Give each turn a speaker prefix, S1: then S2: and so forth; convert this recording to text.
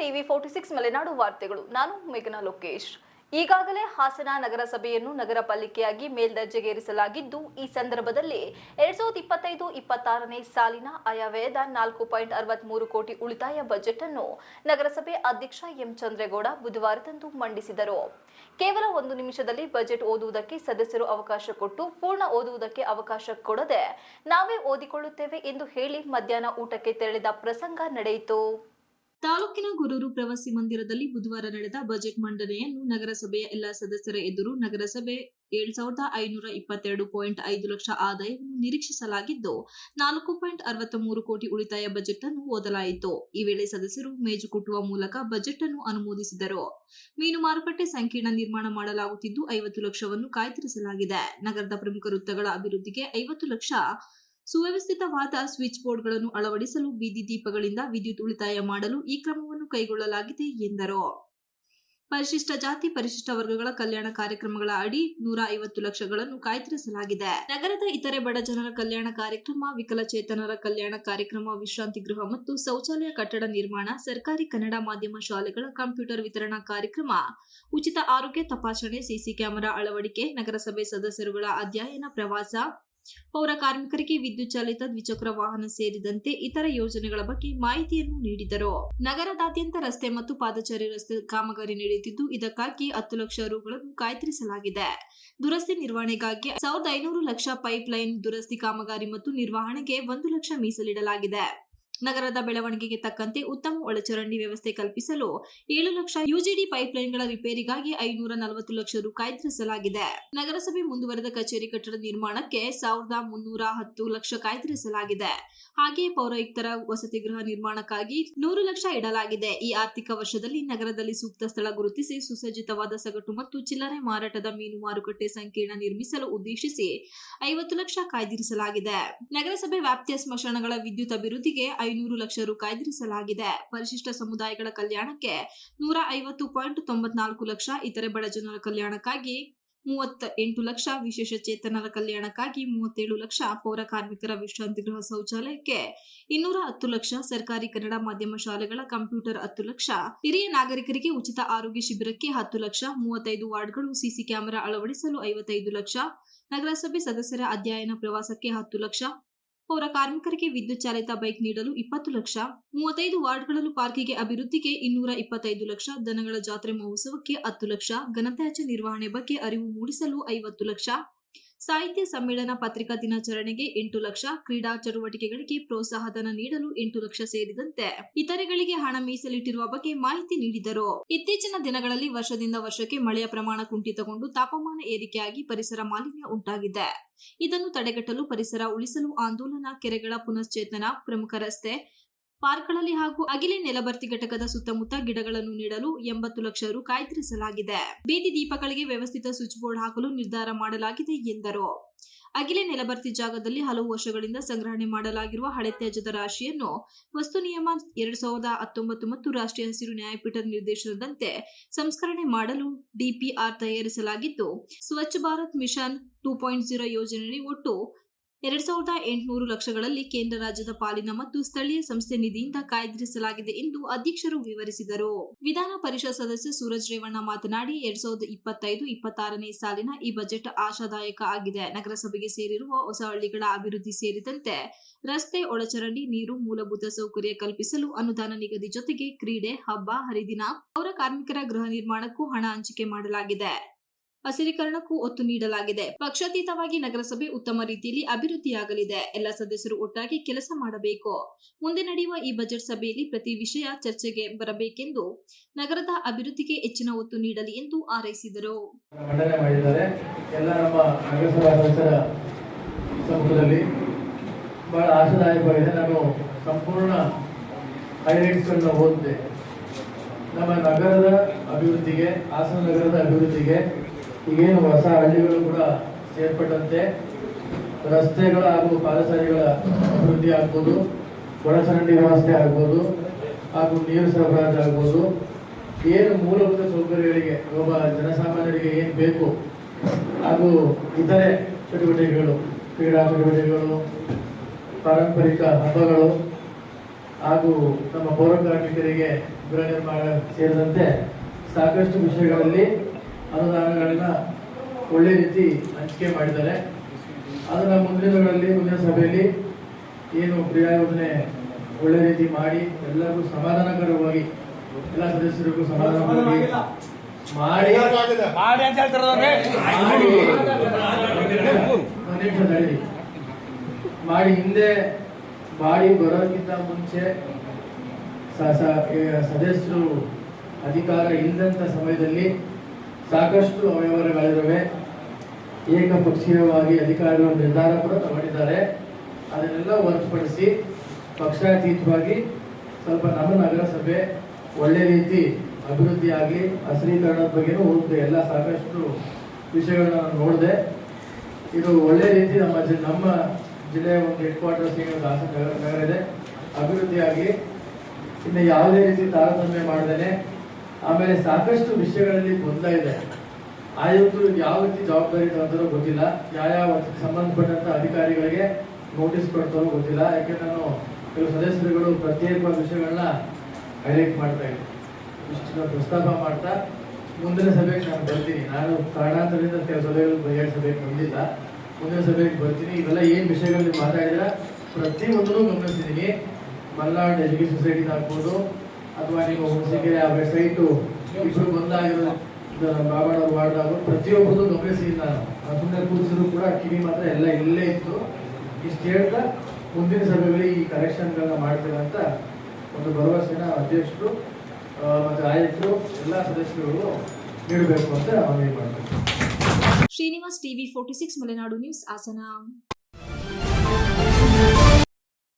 S1: TV forty six Malenadu ವಾರ್ತೆಗಳು. ನಾನು ಮೇಘನಾ ಲೋಕೇಶ್. ಈಗಾಗಲೇ ಹಾಸನ ನಗರಸಭೆಯನ್ನು ನಗರ ಪಾಲಿಕೆಯಾಗಿ ಮೇಲ್ದರ್ಜೆಗೇರಿಸಲಾಗಿದ್ದು, ಈ ಸಂದರ್ಭದಲ್ಲಿ ಎರಡ್ ಸಾವಿರದ ಇಪ್ಪತ್ತೈದು ಇಪ್ಪತ್ತಾರನೇ ಸಾಲಿನ ಆಯವ್ಯಯದ ನಾಲ್ಕು ಪಾಯಿಂಟ್ ಅರವತ್ಮೂರು ಕೋಟಿ ಉಳಿತಾಯ ಬಜೆಟ್ ಅನ್ನು ನಗರಸಭೆ ಅಧ್ಯಕ್ಷ ಎಂ ಚಂದ್ರೇಗೌಡ ಬುಧವಾರದಂದು ಮಂಡಿಸಿದರು. ಕೇವಲ ಒಂದು ನಿಮಿಷದಲ್ಲಿ ಬಜೆಟ್ ಓದುವುದಕ್ಕೆ ಸದಸ್ಯರು ಅವಕಾಶ ಕೊಟ್ಟು, ಪೂರ್ಣ ಓದುವುದಕ್ಕೆ ಅವಕಾಶ ಕೊಡದೆ ನಾವೇ ಓದಿಕೊಳ್ಳುತ್ತೇವೆ ಎಂದು ಹೇಳಿ ಮಧ್ಯಾಹ್ನ ಊಟಕ್ಕೆ ತೆರಳಿದ ಪ್ರಸಂಗ ನಡೆಯಿತು.
S2: ತಾಲೂಕಿನ ಗುರೂರು ಪ್ರವಾಸಿ ಮಂದಿರದಲ್ಲಿ ಬುಧವಾರ ನಡೆದ ಬಜೆಟ್ ಮಂಡನೆಯನ್ನು ನಗರಸಭೆಯ ಎಲ್ಲಾ ಸದಸ್ಯರ ಎದುರು ನಗರಸಭೆ ಏಳ್ ಸಾವಿರದ ಐನೂರ ಇಪ್ಪತ್ತೆರಡು ಪಾಯಿಂಟ್ ಐದು ಲಕ್ಷ ಆದಾಯವನ್ನು ನಿರೀಕ್ಷಿಸಲಾಗಿದ್ದು, ನಾಲ್ಕು ಪಾಯಿಂಟ್ ಅರವತ್ತ ಮೂರು ಕೋಟಿ ಉಳಿತಾಯ ಬಜೆಟ್ ಅನ್ನು ಓದಲಾಯಿತು. ಈ ವೇಳೆ ಸದಸ್ಯರು ಮೇಜು ಕುಟ್ಟುವ ಮೂಲಕ ಬಜೆಟ್ ಅನ್ನು ಅನುಮೋದಿಸಿದರು. ಮೀನು ಮಾರುಕಟ್ಟೆ ಸಂಕೀರ್ಣ ನಿರ್ಮಾಣ ಮಾಡಲಾಗುತ್ತಿದ್ದು, ಐವತ್ತು ಲಕ್ಷವನ್ನು ಕಾಯ್ದಿರಿಸಲಾಗಿದೆ. ನಗರದ ಪ್ರಮುಖ ವೃತ್ತಗಳ ಅಭಿವೃದ್ಧಿಗೆ ಐವತ್ತು ಲಕ್ಷ ಸುವ್ಯವಸ್ಥಿತವಾದ ಸ್ವಿಚ್ ಬೋರ್ಡ್ಗಳನ್ನು ಅಳವಡಿಸಲು ಬೀದಿ ದೀಪಗಳಿಂದ ವಿದ್ಯುತ್ ಉಳಿತಾಯ ಮಾಡಲು ಈ ಕ್ರಮವನ್ನು ಕೈಗೊಳ್ಳಲಾಗಿದೆ ಎಂದರು. ಪರಿಶಿಷ್ಟ ಜಾತಿ, ಪರಿಶಿಷ್ಟ ವರ್ಗಗಳ ಕಲ್ಯಾಣ ಕಾರ್ಯಕ್ರಮಗಳ ಅಡಿ ನೂರ ಐವತ್ತು ಲಕ್ಷಗಳನ್ನು ಕಾಯ್ದಿರಿಸಲಾಗಿದೆ. ನಗರದ ಇತರೆ ಬಡ ಜನರ ಕಲ್ಯಾಣ ಕಾರ್ಯಕ್ರಮ, ವಿಕಲಚೇತನರ ಕಲ್ಯಾಣ ಕಾರ್ಯಕ್ರಮ, ವಿಶ್ರಾಂತಿ ಗೃಹ ಮತ್ತು ಶೌಚಾಲಯ ಕಟ್ಟಡ ನಿರ್ಮಾಣ, ಸರ್ಕಾರಿ ಕನ್ನಡ ಮಾಧ್ಯಮ ಶಾಲೆಗಳ ಕಂಪ್ಯೂಟರ್ ವಿತರಣಾ ಕಾರ್ಯಕ್ರಮ, ಉಚಿತ ಆರೋಗ್ಯ ತಪಾಸಣೆ, ಸಿಸಿ ಕ್ಯಾಮೆರಾ ಅಳವಡಿಕೆ, ನಗರಸಭೆ ಸದಸ್ಯರುಗಳ ಅಧ್ಯಯನ ಪ್ರವಾಸ ಪೌರ ಕಾರ್ಮಿಕರಿಗೆ ವಿದ್ಯುತ್ ಚಾಲಿತ ದ್ವಿಚಕ್ರ ವಾಹನ ಸೇರಿದಂತೆ ಇತರ ಯೋಜನೆಗಳ ಬಗ್ಗೆ ಮಾಹಿತಿಯನ್ನು ನೀಡಿದರು. ನಗರದಾದ್ಯಂತ ರಸ್ತೆ ಮತ್ತು ಪಾದಚಾರಿ ರಸ್ತೆ ಕಾಮಗಾರಿ ನಡೆಯುತ್ತಿದ್ದು, ಇದಕ್ಕಾಗಿ ಹತ್ತು ಲಕ್ಷ ರುಗಳನ್ನು ಕಾಯ್ದಿರಿಸಲಾಗಿದೆ. ದುರಸ್ತಿ ನಿರ್ವಹಣೆಗಾಗಿ ಸಾವಿರದ ಐನೂರು ಲಕ್ಷ ಪೈಪ್ ಲೈನ್ ದುರಸ್ತಿ ಕಾಮಗಾರಿ ಮತ್ತು ನಿರ್ವಹಣೆಗೆ ಒಂದು ಲಕ್ಷ ಮೀಸಲಿಡಲಾಗಿದೆ. ನಗರದ ಬೆಳವಣಿಗೆಗೆ ತಕ್ಕಂತೆ ಉತ್ತಮ ಒಳಚರಂಡಿ ವ್ಯವಸ್ಥೆ ಕಲ್ಪಿಸಲು ಏಳು ಲಕ್ಷ ಯುಜಿಡಿ ಪೈಪ್ಲೈನ್ಗಳ ರಿಪೇರಿಗಾಗಿ ಐನೂರ ನಲವತ್ತು ಲಕ್ಷ ರು ಕಾಯ್ದಿರಿಸಲಾಗಿದೆ ನಗರಸಭೆ ಮುಂದುವರೆದ ಕಚೇರಿ ಕಟ್ಟಡ ನಿರ್ಮಾಣಕ್ಕೆ ಸಾವಿರದ ಮುನ್ನೂರ ಹತ್ತು ಲಕ್ಷ ಕಾಯ್ದಿರಿಸಲಾಗಿದೆ ಹಾಗೆಯೇ ಪೌರಾಯುಕ್ತರ ವಸತಿ ಗೃಹ ನಿರ್ಮಾಣಕ್ಕಾಗಿ ನೂರು ಲಕ್ಷ ಇಡಲಾಗಿದೆ. ಈ ಆರ್ಥಿಕ ವರ್ಷದಲ್ಲಿ ನಗರದಲ್ಲಿ ಸೂಕ್ತ ಸ್ಥಳ ಗುರುತಿಸಿ ಸುಸಜ್ಜಿತವಾದ ಸಗಟು ಮತ್ತು ಚಿಲ್ಲರೆ ಮಾರಾಟದ ಮೀನು ಮಾರುಕಟ್ಟೆ ಸಂಕೀರ್ಣ ನಿರ್ಮಿಸಲು ಉದ್ದೇಶಿಸಿ ಐವತ್ತು ಲಕ್ಷ ಕಾಯ್ದಿರಿಸಲಾಗಿದೆ. ನಗರಸಭೆ ವ್ಯಾಪ್ತಿಯ ಸ್ಮಶಾನಗಳ ವಿದ್ಯುತ್ ಅಭಿವೃದ್ಧಿಗೆ ಐನೂರು ಲಕ್ಷ ರು ಕಾಯ್ದಿರಿಸಲಾಗಿದೆ ಪರಿಶಿಷ್ಟ ಸಮುದಾಯಗಳ ಕಲ್ಯಾಣಕ್ಕೆ ನೂರ ಐವತ್ತು ಪಾಯಿಂಟ್ ತೊಂಬತ್ನಾಲ್ಕು ಲಕ್ಷ ಇತರೆ ಬಡ ಜನರ ಕಲ್ಯಾಣಕ್ಕಾಗಿ ಮೂವತ್ತ ಎಂಟು ಲಕ್ಷ, ವಿಶೇಷ ಚೇತನರ ಕಲ್ಯಾಣಕ್ಕಾಗಿ ಮೂವತ್ತೇಳು ಲಕ್ಷ, ಪೌರ ಕಾರ್ಮಿಕರ ವಿಶ್ರಾಂತಿ ಗೃಹ ಶೌಚಾಲಯಕ್ಕೆ ಇನ್ನೂರ ಹತ್ತು ಲಕ್ಷ, ಸರ್ಕಾರಿ ಕನ್ನಡ ಮಾಧ್ಯಮ ಶಾಲೆಗಳ ಕಂಪ್ಯೂಟರ್ ಹತ್ತು ಲಕ್ಷ, ಹಿರಿಯ ನಾಗರಿಕರಿಗೆ ಉಚಿತ ಆರೋಗ್ಯ ಶಿಬಿರಕ್ಕೆ ಹತ್ತು ಲಕ್ಷ, ಮೂವತ್ತೈದು ವಾರ್ಡ್ಗಳು ಸಿಸಿ ಕ್ಯಾಮೆರಾ ಅಳವಡಿಸಲು ಐವತ್ತೈದು ಲಕ್ಷ, ನಗರಸಭೆ ಸದಸ್ಯರ ಅಧ್ಯಯನ ಪ್ರವಾಸಕ್ಕೆ ಹತ್ತು ಲಕ್ಷ ಪೌರ ಕಾರ್ಮಿಕರಿಗೆ ವಿದ್ಯುತ್ ಚಾಲಿತ ಬೈಕ್ ನೀಡಲು ಇಪ್ಪತ್ತು ಲಕ್ಷ, ಮೂವತ್ತೈದು ವಾರ್ಡ್ಗಳಲ್ಲೂ ಪಾರ್ಕಿಗೆ ಅಭಿವೃದ್ಧಿಗೆ ಇನ್ನೂರ ಇಪ್ಪತ್ತೈದು ಲಕ್ಷ, ದನಗಳ ಜಾತ್ರೆ ಮಹೋತ್ಸವಕ್ಕೆ ಹತ್ತು ಲಕ್ಷ, ಘನತ್ಯಾಜ್ಯ ನಿರ್ವಹಣೆ ಬಗ್ಗೆ ಅರಿವು ಮೂಡಿಸಲು ಐವತ್ತು ಲಕ್ಷ ಸಾಹಿತ್ಯ ಸಮ್ಮೇಳನ ಪತ್ರಿಕಾ ದಿನಾಚರಣೆಗೆ ಎಂಟು ಲಕ್ಷ, ಕ್ರೀಡಾ ಚಟುವಟಿಕೆಗಳಿಗೆ ಪ್ರೋತ್ಸಾಹಧನ ನೀಡಲು ಎಂಟು ಲಕ್ಷ ಸೇರಿದಂತೆ ಇತರೆಗಳಿಗೆ ಹಣ ಮೀಸಲಿಟ್ಟಿರುವ ಬಗ್ಗೆ ಮಾಹಿತಿ ನೀಡಿದರು. ಇತ್ತೀಚಿನ ದಿನಗಳಲ್ಲಿ ವರ್ಷದಿಂದ ವರ್ಷಕ್ಕೆ ಮಳೆಯ ಪ್ರಮಾಣ ಕುಂಠಿತಗೊಂಡು ತಾಪಮಾನ ಏರಿಕೆಯಾಗಿ ಪರಿಸರ ಮಾಲಿನ್ಯ ಉಂಟಾಗಿದೆ. ಇದನ್ನು ತಡೆಗಟ್ಟಲು ಪರಿಸರ ಉಳಿಸಲು ಆಂದೋಲನ, ಕೆರೆಗಳ ಪುನಶ್ಚೇತನ, ಪ್ರಮುಖ ರಸ್ತೆ ಪಾರ್ಕ್ಗಳಲ್ಲಿ ಹಾಗೂ ಅಗಿಲೆ ನೆಲಬರ್ತಿ ಘಟಕದ ಸುತ್ತಮುತ್ತ ಗಿಡಗಳನ್ನು ನೀಡಲು ಎಂಬತ್ತು ಲಕ್ಷ ರು ಕಾಯ್ದಿರಿಸಲಾಗಿದೆ ಬೀದಿ ದೀಪಗಳಿಗೆ ವ್ಯವಸ್ಥಿತ ಸ್ವಿಚ್ ಬೋರ್ಡ್ ಹಾಕಲು ನಿರ್ಧಾರ ಮಾಡಲಾಗಿದೆ ಎಂದರು. ಅಗಿಲೆ ನೆಲಬರ್ತಿ ಜಾಗದಲ್ಲಿ ಹಲವು ವರ್ಷಗಳಿಂದ ಸಂಗ್ರಹಣೆ ಮಾಡಲಾಗಿರುವ ಹಳೆ ತ್ಯಾಜ್ಯದ ರಾಶಿಯನ್ನು ವಸ್ತು ನಿಯಮ ಎರಡ್ ಸಾವಿರದ ಹತ್ತೊಂಬತ್ತು ಮತ್ತು ರಾಷ್ಟ್ರೀಯ ಹಸಿರು ನ್ಯಾಯಪೀಠದ ನಿರ್ದೇಶನದಂತೆ ಸಂಸ್ಕರಣೆ ಮಾಡಲು DPR ತಯಾರಿಸಲಾಗಿದ್ದು, Swachh Bharat mission two point zero ಯೋಜನೆಯಡಿ ಒಟ್ಟು ಎರಡ್ ಸಾವಿರದ ಎಂಟುನೂರು ಲಕ್ಷಗಳಲ್ಲಿ ಕೇಂದ್ರ ರಾಜ್ಯದ ಪಾಲಿನ ಮತ್ತು ಸ್ಥಳೀಯ ಸಂಸ್ಥೆ ನಿಧಿಯಿಂದ ಕಾಯ್ದಿರಿಸಲಾಗಿದೆ ಎಂದು ಅಧ್ಯಕ್ಷರು ವಿವರಿಸಿದರು. ವಿಧಾನ ಪರಿಷತ್ ಸದಸ್ಯ ಸೂರಜ್ ರೇವಣ್ಣ ಮಾತನಾಡಿ, ಎರಡ್ ಸಾವಿರದ ಇಪ್ಪತ್ತೈದು ಇಪ್ಪತ್ತಾರನೇ ಸಾಲಿನ ಈ ಬಜೆಟ್ ಆಶಾದಾಯಕ ಆಗಿದೆ. ನಗರಸಭೆಗೆ ಸೇರಿರುವ ಹೊಸ ಹಳ್ಳಿಗಳ ಅಭಿವೃದ್ಧಿ ಸೇರಿದಂತೆ ರಸ್ತೆ, ಒಳಚರಂಡಿ, ನೀರು, ಮೂಲಭೂತ ಸೌಕರ್ಯ ಕಲ್ಪಿಸಲು ಅನುದಾನ ನಿಗದಿ ಜೊತೆಗೆ ಕ್ರೀಡೆ, ಹಬ್ಬ, ಹರಿದಿನ ಪೌರ ಕಾರ್ಮಿಕರ ಗೃಹ ನಿರ್ಮಾಣಕ್ಕೂ ಹಣ ಹಂಚಿಕೆ ಮಾಡಲಾಗಿದೆ. ಹಸಿರೀಕರಣಕ್ಕೂ ಒತ್ತು ನೀಡಲಾಗಿದೆ. ಪಕ್ಷಾತೀತವಾಗಿ ನಗರಸಭೆ ಉತ್ತಮ ರೀತಿಯಲ್ಲಿ ಅಭಿವೃದ್ಧಿಯಾಗಲಿದೆ. ಎಲ್ಲ ಸದಸ್ಯರು ಒಟ್ಟಾಗಿ ಕೆಲಸ ಮಾಡಬೇಕು. ಮುಂದೆ ನಡೆಯುವ ಈ ಬಜೆಟ್ ಸಭೆಯಲ್ಲಿ ಪ್ರತಿ ವಿಷಯ ಚರ್ಚೆಗೆ ಬರಬೇಕೆಂದು ನಗರದ ಅಭಿವೃದ್ಧಿಗೆ ಹೆಚ್ಚಿನ ಒತ್ತು ನೀಡಲಿ ಎಂದು
S3: ಆರೈಸಿದರು ಬಹಳ ಆಶಾದಾಯಕವಾಗಿದೆ. ನಾನು ಸಂಪೂರ್ಣ ಹೈಲೈಟ್ಸ್ಗಳನ್ನ ಓದಿದೆ. ನಮ್ಮ ನಗರದ ಅಭಿವೃದ್ಧಿಗೆ, ಹಾಸನ ನಗರದ ಅಭಿವೃದ್ಧಿಗೆ ಈಗೇನು ಹೊಸ ಹಳ್ಳಿಗಳು ಕೂಡ ಸೇರ್ಪಟ್ಟಂತೆ. ರಸ್ತೆಗಳ ಹಾಗೂ ಪಾದಚಾರಿಗಳ ಅಭಿವೃದ್ಧಿ ಆಗ್ಬೋದು, ಒಳಚರಂಡಿ ವ್ಯವಸ್ಥೆ ಆಗ್ಬೋದು, ಹಾಗೂ ನೀರು ಸರಬರಾಜು ಆಗ್ಬೋದು. ಏನು ಮೂಲಭೂತ ಸೌಕರ್ಯಗಳಿಗೆ ಒಬ್ಬ ಜನಸಾಮಾನ್ಯರಿಗೆ ಏನು ಬೇಕು, ಹಾಗೂ ಇತರೆ ಚಟುವಟಿಕೆಗಳು, ಕ್ರೀಡಾ ಚಟುವಟಿಕೆಗಳು, ಪಾರಂಪರಿಕ ಹಬ್ಬಗಳು, ಹಾಗೂ ನಮ್ಮ ಪೌರ ಕಾರ್ಮಿಕರಿಗೆ ಗೃಹ ನಿರ್ಮಾಣ ಸೇರಿದಂತೆ ಸಾಕಷ್ಟು ವಿಷಯಗಳಲ್ಲಿ ಅನುದಾನಗಳನ್ನ ಒಳ್ಳೆ ರೀತಿ ಹಂಚಿಕೆ ಮಾಡಿದ್ದಾರೆ. ಅದನ್ನ ಮುಂದಿನಗಳಲ್ಲಿ ದಿನಗಳಲ್ಲಿ ಮುಂದಿನ ಸಭೆಯಲ್ಲಿ ಏನು ಕ್ರಿಯಾ ಯೋಜನೆ ಒಳ್ಳೆ ರೀತಿ ಮಾಡಿ ಎಲ್ಲರಿಗೂ ಸಮಾಧಾನಕರವಾಗಿ ಎಲ್ಲ ಸದಸ್ಯರಿಗೂ ಸಮಾಧಾನಕರವಾಗಿ ಮಾಡಿ
S4: ಮಾಡಿ
S3: ಮಾಡಿ ಮಾಡಿ. ಹಿಂದೆ ಬಾಡಿ ಬರೋಕ್ಕಿಂತ ಮುಂಚೆ ಸದಸ್ಯರು ಅಧಿಕಾರ ಇಲ್ಲದಂತ ಸಮಯದಲ್ಲಿ ಸಾಕಷ್ಟು ಅವ್ಯವಹಾರಗಳಿದ್ದಾವೆ ಏಕಪಕ್ಷೀಯವಾಗಿ ಅಧಿಕಾರಿಗಳು ನಿರ್ಧಾರ ಕೂಡ ತಗೊಂಡಿದ್ದಾರೆ. ಅದನ್ನೆಲ್ಲ ಹೊರತುಪಡಿಸಿ ಪಕ್ಷಾತೀತವಾಗಿ ಸ್ವಲ್ಪ ನಮ್ಮ ನಗರಸಭೆ ಒಳ್ಳೆ ರೀತಿ ಅಭಿವೃದ್ಧಿಯಾಗಿ ಹಸಿರೀಕರಣದ ಬಗ್ಗೆನೂ ಹೋಗುತ್ತೆ. ಎಲ್ಲ ಸಾಕಷ್ಟು ವಿಷಯಗಳನ್ನ ನಾನು ನೋಡಿದೆ. ಇದು ಒಳ್ಳೆ ರೀತಿ ನಮ್ಮ ಜಿ- ನಮ್ಮ ಜಿಲ್ಲೆಯ ಒಂದು ಹೆಡ್ ಕ್ವಾರ್ಟರ್ಸ್ ಈಗ ನಗರ ಇದೆ. ಅಭಿವೃದ್ಧಿಯಾಗಿ ಇನ್ನು ಯಾವುದೇ ರೀತಿ ತಾರತಮ್ಯ ಮಾಡ್ದೇನೆ ಆಮೇಲೆ ಸಾಕಷ್ಟು ವಿಷಯಗಳಲ್ಲಿ ಗೊಂದಲ ಇದೆ. ಆಯುಕ್ತರು ಯಾವ ರೀತಿ ಜವಾಬ್ದಾರಿ ತಗೊಂತಾರೋ ಗೊತ್ತಿಲ್ಲ. ಯಾವ ಯಾವ ಸಂಬಂಧಪಟ್ಟಂತ ಅಧಿಕಾರಿಗಳಿಗೆ ನೋಟಿಸ್ ಕೊಡ್ತಾರೋ ಗೊತ್ತಿಲ್ಲ. ಯಾಕೆ ನಾನು ಕೆಲವು ಸದಸ್ಯರುಗಳು ಪ್ರತ್ಯೇಕ ವಿಷಯಗಳನ್ನ ಹೈಲೈಟ್ ಮಾಡ್ತಾ ಇದ್ದೆ. ಇಷ್ಟು ಪ್ರಸ್ತಾಪ ಮಾಡ್ತಾ ಮುಂದಿನ ಸಭೆಗೆ ನಾನು ಬರ್ತೀನಿ. ನಾನು ಕಾರಣಾಂತರದಿಂದ ಕೆಲವು ಸಭೆಗಳು ಬಗೆಹರಿಸಬೇಕು ಬಂದಿಲ್ಲ ಮುಂದಿನ ಸಭೆಗೆ ಬರ್ತೀನಿ. ಇವೆಲ್ಲ ಏನು ವಿಷಯಗಳಲ್ಲಿ ಮಾತಾಡಿದ್ರೆ ಪ್ರತಿಯೊಂದನ್ನು ಗಮನಿಸಿದ್ದೀನಿ. ಮಲ್ನಾಡ್ ಎಜುಕೇಶನ್ ಸೊಸೈಟಿ ಆಗ್ಬೋದು ಅಥವಾ ನೀವು ಹುಣಸಿಗೆರೆ ಆ ವೆಬ್ಸೈಟು ಇಬ್ಬರು ಬಂದಾಗಿರೋ ಬಾಬಾಡವ್ರು ವಾರ್ಡ್ ಆಗ್ಬೋದು ಪ್ರತಿಯೊಬ್ಬರದ್ದು ಗಮನಿಸಿದ್ದೀನಿ ನಾನು ಕೂರಿಸಿದ್ರು ಕೂಡ ಕಿವಿ ಮಾತ್ರ ಎಲ್ಲ ಇಲ್ಲೇ ಇತ್ತು. ಇಷ್ಟು ಹೇಳ್ತಾ ಮುಂದಿನ ಸಭೆಗಳಲ್ಲಿ ಈ ಕರೆಕ್ಷನ್ಗಳನ್ನ ಮಾಡ್ತೀರ ಅಂತ ಒಂದು ಭರವಸೆನ ಅಧ್ಯಕ್ಷರು ಮತ್ತೆ ಆಯುಕ್ತರು, ಎಲ್ಲ ಸದಸ್ಯರುಗಳು ನೀಡಬೇಕು ಅಂತ ಮನವಿ ಮಾಡ್ತೀನಿ
S2: Srinivas TV forty six Malenadu news, Hassan.